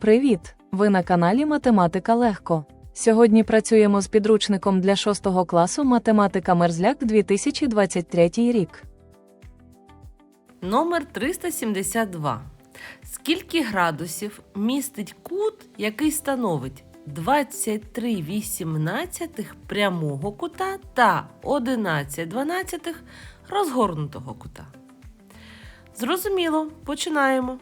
Привіт! Ви на каналі Математика Легко. Сьогодні працюємо з підручником для 6 класу Математика Мерзляк 2023 рік. Номер 372. Скільки градусів містить кут, який становить 23,18 прямого кута та 11,12 розгорнутого кута? Зрозуміло, починаємо.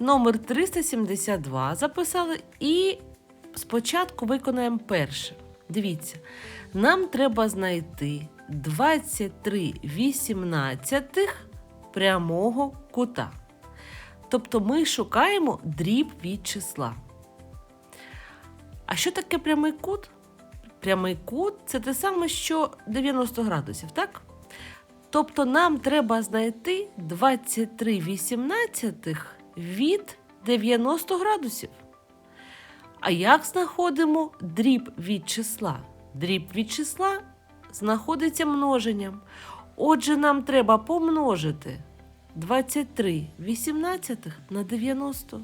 Номер 372 записали і спочатку виконаємо перше. Дивіться, нам треба знайти 23,18 прямого кута. Тобто ми шукаємо дріб від числа. А що таке прямий кут? Прямий кут це те саме, що 90 градусів, так? Тобто нам треба знайти 23,18 від 90 градусів. А як знаходимо дріб від числа? Дріб від числа знаходиться множенням. Отже, нам треба помножити 23 вісімнадцятих на 90.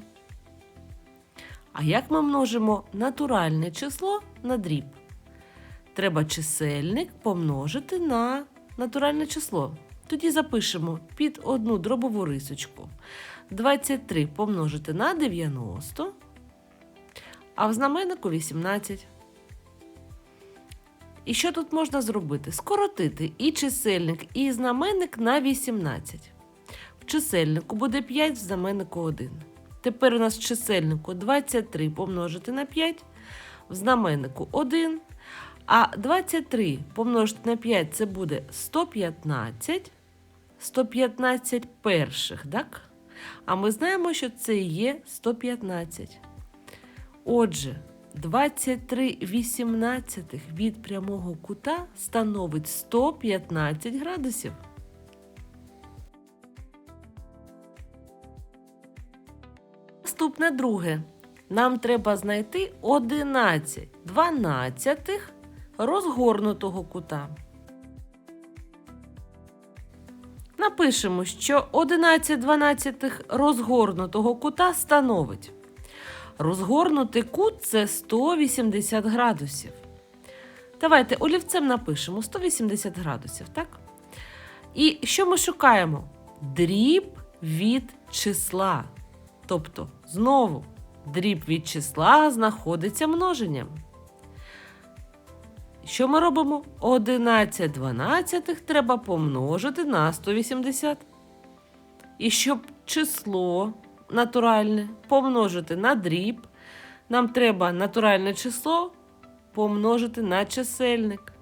А як ми множимо натуральне число на дріб? Треба чисельник помножити на натуральне число. Тоді запишемо під одну дробову рисочку. 23 помножити на 90, а в знаменнику 18. І що тут можна зробити? Скоротити і чисельник, і знаменник на 18. В чисельнику буде 5, в знаменнику 1. Тепер у нас в чисельнику 23 помножити на 5, в знаменнику 1. А 23 помножити на 5 це буде 115. 115 перших, так? А ми знаємо, що це є 115. Отже, 23 вісімнадцятих від прямого кута становить 115 градусів. Наступне друге. Нам треба знайти 11 дванадцятих розгорнутого кута. Напишемо, що 11 дванадцятих розгорнутого кута становить. Розгорнутий кут це 180 градусів. Давайте олівцем напишемо 180 градусів, так? І що ми шукаємо? Дріб від числа. Тобто, знову, дріб від числа знаходиться множенням. Що ми робимо? 11 дванадцятих треба помножити на 180. І щоб число натуральне помножити на дріб, нам треба натуральне число помножити на чисельник.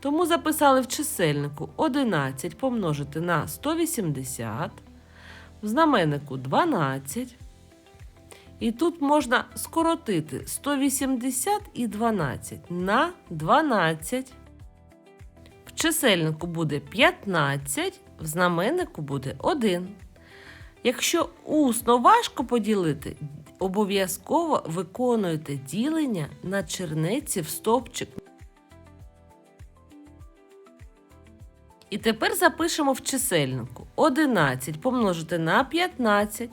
Тому записали в чисельнику 11 помножити на 180, в знаменнику 12. І тут можна скоротити 180 і 12 на 12. В чисельнику буде 15, в знаменнику буде 1. Якщо усно важко поділити, обов'язково виконуйте ділення на чернеці в стовпчик. І тепер запишемо в чисельнику 11 помножити на 15,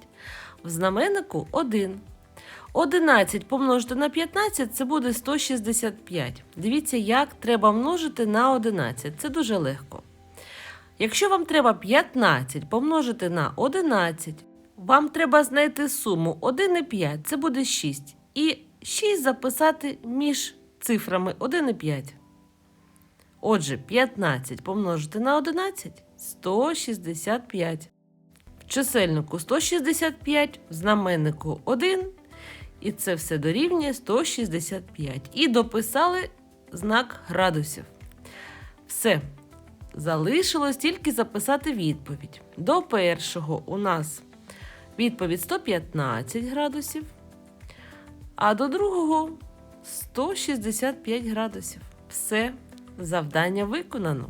в знаменнику 1. 11 помножити на 15 це буде 165. Дивіться, як треба множити на 11. Це дуже легко. Якщо вам треба 15 помножити на 11, вам треба знайти суму 1 і 5, це буде 6. І 6 записати між цифрами 1 і 5. Отже, 15 помножити на 11 165. Чисельнику 165, знаменнику 1. І це все дорівнює 165. І дописали знак градусів. Все. Залишилось тільки записати відповідь. До першого у нас відповідь 115 градусів, а до другого 165 градусів. Все, завдання виконано.